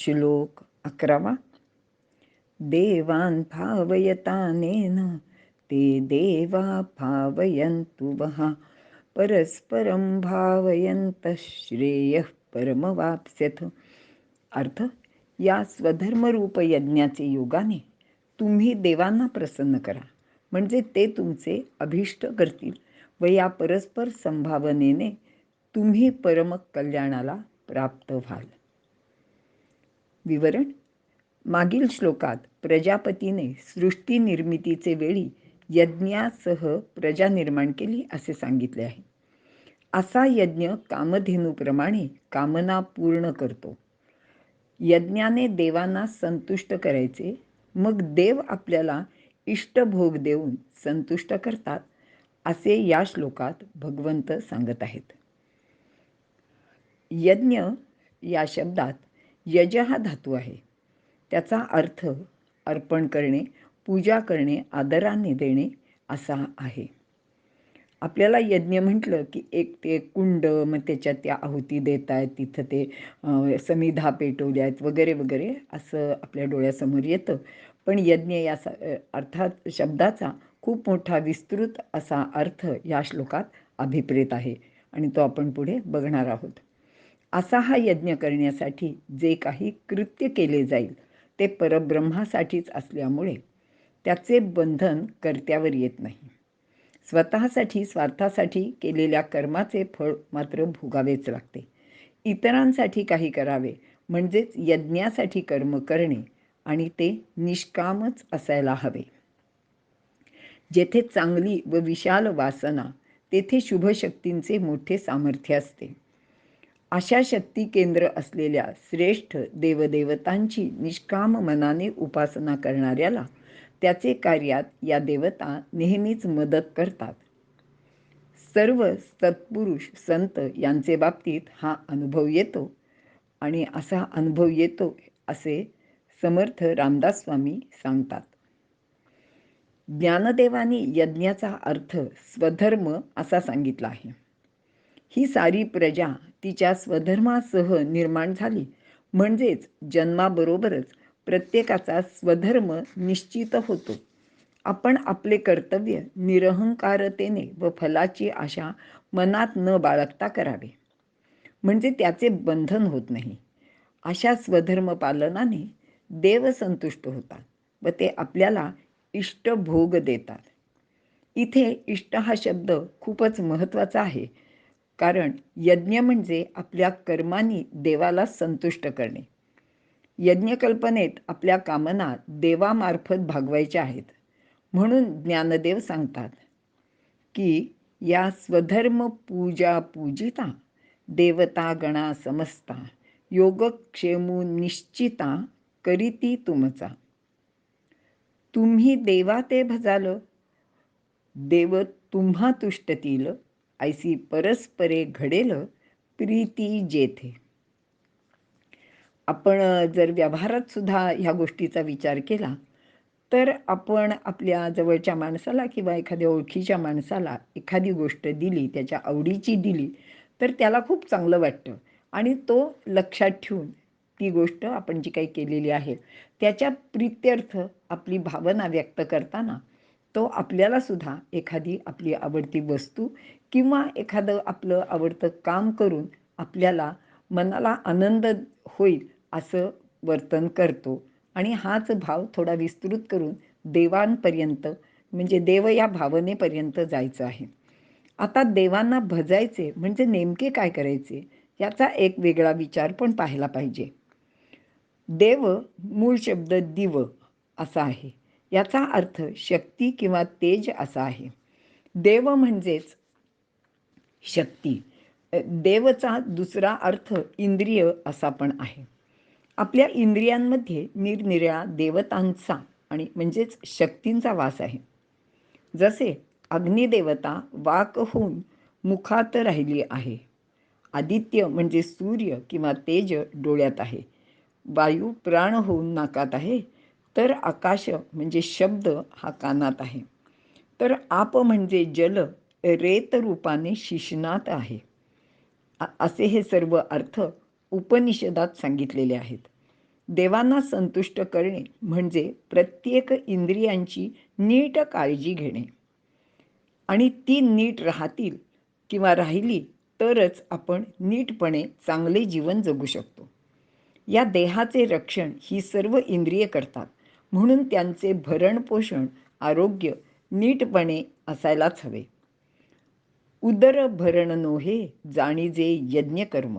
श्लोक अकरावा. देवान् भावयतानेन ते देवा भावयन्तु वः. परस्परं भावयन्तः श्रेयः परमवाप्स्यथ. अर्थ या स्वधर्मरूप यज्ञाचे योगाने तुम्ही देवांना प्रसन्न करा. म्हणजे ते तुमचे अभिष्ट करतील व या परस्पर संभावनेने तुम्ही परम कल्याणाला प्राप्त व्हाल. विवरण. मागील श्लोकात प्रजापतीने सृष्टी निर्मितीचे वेळी यज्ञासह प्रजा निर्माण केली असे सांगितले आहे. असा यज्ञ कामधेनूप्रमाणे कामना पूर्ण करतो. यज्ञाने देवांना संतुष्ट करायचे मग देव आपल्याला इष्टभोग देऊन संतुष्ट करतात असे या श्लोकात भगवंत सांगत आहेत. यज्ञ या शब्दात यज हा धातू आहे. त्याचा अर्थ अर्पण करणे पूजा करणे आदराने देणे असा आहे. आपल्याला यज्ञ म्हटलं की एक ते कुंड मग त्याच्यात त्या आहुती देत आहेत तिथं ते समिधा पेटवल्या आहेत वगैरे वगैरे असं आपल्या डोळ्यासमोर येतं. पण यज्ञ या अर्थात शब्दाचा खूप मोठा विस्तृत असा अर्थ या श्लोकात अभिप्रेत आहे. आणि तो आपण पुढे बघणार आहोत. असा हा यज्ञ करण्यासाठी जे काही कृत्य केले जाईल ते परब्रह्मासाठीच असल्यामुळे त्याचे बंधन कर्त्यावर येत नाही. स्वतःसाठी स्वार्थासाठी केलेल्या कर्माचे फळ मात्र भोगावेच लागते. इतरांसाठी काही करावे म्हणजेच यज्ञासाठी कर्म करणे आणि ते निष्कामच असायला हवे. जेथे चांगली व विशाल वासना तेथे शुभशक्तींचे मोठे सामर्थ्य असते. अशा शक्ती केंद्र असलेल्या श्रेष्ठ देवदेवतांची निष्काम मनाने उपासना करणाऱ्याला त्याचे कार्यात या देवता नेहमीच मदत करतात. सर्व सत्पुरुष संत यांचे बाबतीत हा अनुभव येतो आणि असा अनुभव येतो असे समर्थ रामदास स्वामी सांगतात. ज्ञानदेवानी यज्ञाचा अर्थ स्वधर्म असा सांगितला आहे. ही सारी प्रजा तिच्या स्वधर्मासह निर्माण झाली. म्हणजेच जन्माबरोबरच प्रत्येकाचा स्वधर्म निश्चित होतो. आपण आपले कर्तव्य निरहंकारतेने व फलाची आशा मनात न बाळगता करावे. म्हणजे त्याचे बंधन होत नाही. अशा स्वधर्म पालनाने देव संतुष्ट होतात व ते आपल्याला इष्टभोग देतात. इथे इष्ट हा शब्द खूपच महत्त्वाचा आहे. कारण यज्ञ म्हणजे आपल्या कर्मांनी देवाला संतुष्ट करणे. यज्ञकल्पनेत आपल्या कामना देवामार्फत भागवायच्या आहेत. म्हणून ज्ञानदेव सांगतात की या स्वधर्म पूजा पूजिता देवता गणा समजता योगक्षेमू निश्चिता करीती तुमचा. तुम्ही देवा ते भजाल देव तुम्हा तुष्टतील ऐसी परस्परे घडेल प्रीती जेथे. आपण जर व्यवहारात सुद्धा ह्या गोष्टीचा विचार केला तर आपण आपल्या जवळच्या माणसाला किंवा एखाद्या ओळखीच्या माणसाला एखादी गोष्ट दिली त्याच्या आवडीची दिली तर त्याला खूप चांगलं वाटतं. आणि तो लक्षात ठेवून ती गोष्ट आपण जी काही केलेली आहे त्याच्या प्रित्यर्थ आपली भावना व्यक्त करताना तो आपल्याला सुद्धा एखादी आपली आवडती वस्तू किंवा एखादं आपलं आवडतं काम करून आपल्याला मनाला आनंद होईल असं वर्तन करतो. आणि हाच भाव थोडा विस्तृत करून देवांपर्यंत म्हणजे देव या भावनेपर्यंत जायचं आहे. आता देवांना भजायचे म्हणजे नेमके काय करायचे याचा एक वेगळा विचार पण पाहायला पाहिजे. देव मूळ शब्द दिव असा आहे. याचा अर्थ शक्ती किंवा तेज असा आहे. देव म्हणजेच शक्ती. देवचा दुसरा अर्थ इंद्रिय असा पण आहे. आपल्या इंद्रियांमध्ये निरनिराळ्या देवतांचा आणि म्हणजेच शक्तींचा वास आहे. जसे अग्निदेवता वाक होऊन मुखात राहिली आहे. आदित्य म्हणजे सूर्य किंवा तेज डोळ्यात आहे. वायू प्राण होऊन नाकात आहे. तर आकाश म्हणजे शब्द हा कानात आहे. तर आप म्हणजे जल रेत रूपाने शिशनात आहे असे हे सर्व अर्थ उपनिषदात सांगितलेले आहेत. देवांना संतुष्ट करणे म्हणजे प्रत्येक इंद्रियांची नीट काळजी घेणे. आणि ती नीट राहतील किंवा राहिली तरच आपण नीटपणे चांगले जीवन जगू शकतो. या देहाचे रक्षण ही सर्व इंद्रिये करतात. म्हणून त्यांचे भरणपोषण आरोग्य नीटपणे असायलाच हवे. उदर भरण नोहे जाणीजे यज्ञकर्म.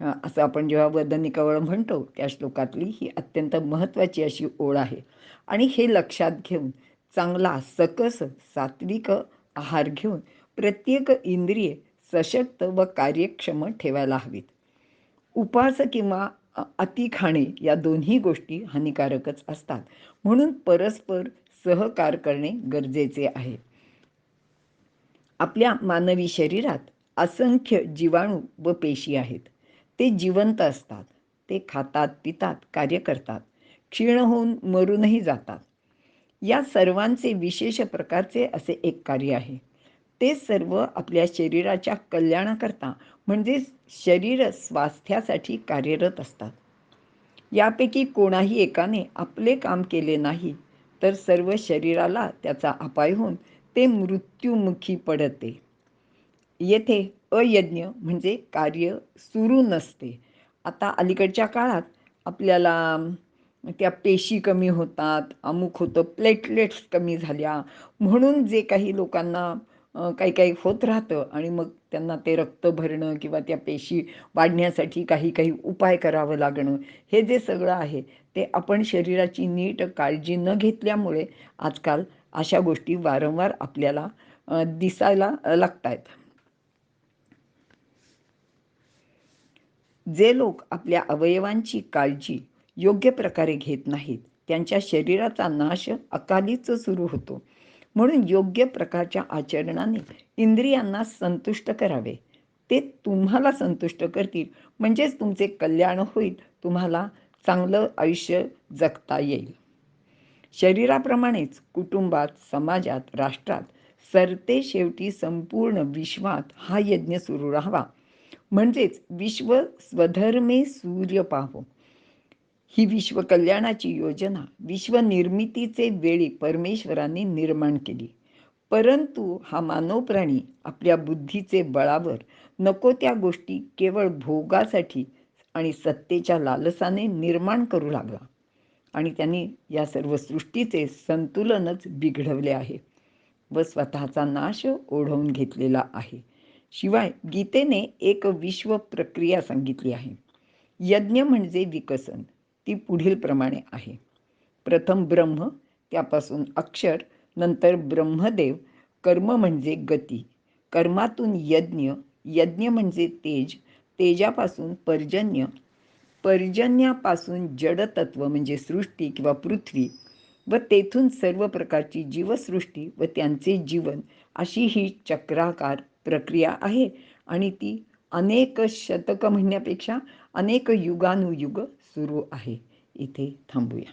असं आपण जेव्हा वदनिकवळ म्हणतो त्या श्लोकातली ही अत्यंत महत्त्वाची अशी ओळ आहे. आणि हे लक्षात घेऊन चांगला सकस सात्विक आहार घेऊन प्रत्येक इंद्रिये सशक्त व कार्यक्षम ठेवायला हवीत. उपास किंवा अति खाणे या दोन्ही गोष्टी हानिकारकच असतात. म्हणून परस्पर सहकार करणे गरजेचे आहे. आपल्या मानवी शरीरात असंख्य जीवाणू व पेशी आहेत. ते जिवंत असतात. ते खातात पितात कार्य करतात. क्षीण होऊन मरूनही जातात. या सर्वांचे विशेष प्रकारचे असे एक कार्य आहे. ते सर्व आपल्या शरीराच्या कल्याणाकरता म्हणजेच शरीर स्वास्थ्यासाठी कार्यरत असतात. यापैकी कोणाही एकाने आपले काम केले नाही तर सर्व शरीराला त्याचा अपाय होऊन ते मृत्युमुखी पडते. येथे अयज्ञ म्हणजे कार्य सुरू नसते. आता अलीकडच्या काळात आपल्याला त्या पेशी कमी होतात अमुक होतं प्लेटलेट्स कमी झाल्या. म्हणून जे काही लोकांना काही काही होत राहतं आणि मग त्यांना ते रक्त भरणं किंवा त्या पेशी वाढण्यासाठी काही काही उपाय करावं लागणं हे जे सगळं आहे ते आपण शरीराची नीट काळजी न घेतल्यामुळे आजकाल अशा गोष्टी वारंवार आपल्याला दिसायला लागत आहेत जे लोक आपल्या अवयवांची काळजी योग्य प्रकारे घेत नाहीत त्यांच्या शरीराचा नाश अकालीच सुरू होतो. म्हणून योग्य प्रकारच्या आचरणाने इंद्रियांना संतुष्ट करावे. ते तुम्हाला संतुष्ट करतील. म्हणजेच तुमचे कल्याण होईल. तुम्हाला चांगलं आयुष्य जगता येईल. शरीराप्रमाणेच कुटुंबात समाजात राष्ट्रात सरते शेवटी संपूर्ण विश्वात हा यज्ञ सुरू राहावा. म्हणजेच विश्व स्वधर्मे सूर्य पाहो. ही विश्व कल्याणाची योजना विश्वनिर्मितीचे वेळी परमेश्वराने निर्माण केली. परंतु हा मानव प्राणी आपल्या बुद्धीचे बळावर नको त्या गोष्टी केवळ भोगासाठी आणि सत्तेच्या लालसाने निर्माण करू लागला. आणि त्यांनी या सर्व सृष्टीचे संतुलनच बिघडवले आहे व स्वतःचा नाश ओढवून घेतलेला आहे. शिवाय गीतेने एक विश्व प्रक्रिया सांगितली आहे. यज्ञ म्हणजे विकसन ती पुढील प्रमाणे आहे. प्रथम ब्रह्म त्यापासून अक्षर नंतर ब्रह्मदेव कर्म म्हणजे गती. कर्मातून यज्ञ यज्ञ म्हणजे तेज तेजापासून पर्जन्य पर्जन्यापासून जडतत्व म्हणजे सृष्टी किंवा पृथ्वी व तेथून सर्व प्रकारची जीवसृष्टी व त्यांचे जीवन अशी ही चक्राकार प्रक्रिया आहे. आणि ती अनेक शतक म्हणण्यापेक्षा अनेक युगानुयुग सुरू आहे. इथे थांबूया.